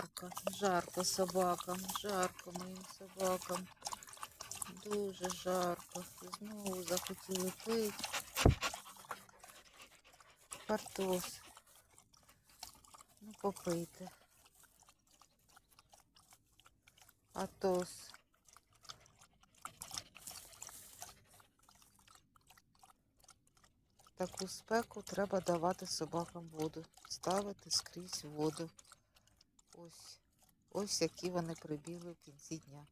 жарко, жарко собакам, жарко моїм собакам. Дуже жарко. Знову захотіли пити. Картос. Ну, попийте. Атос. Таку спеку треба давати собакам воду. Ставити скрізь воду. Ось. Ось які вони прибігли в кінці дня.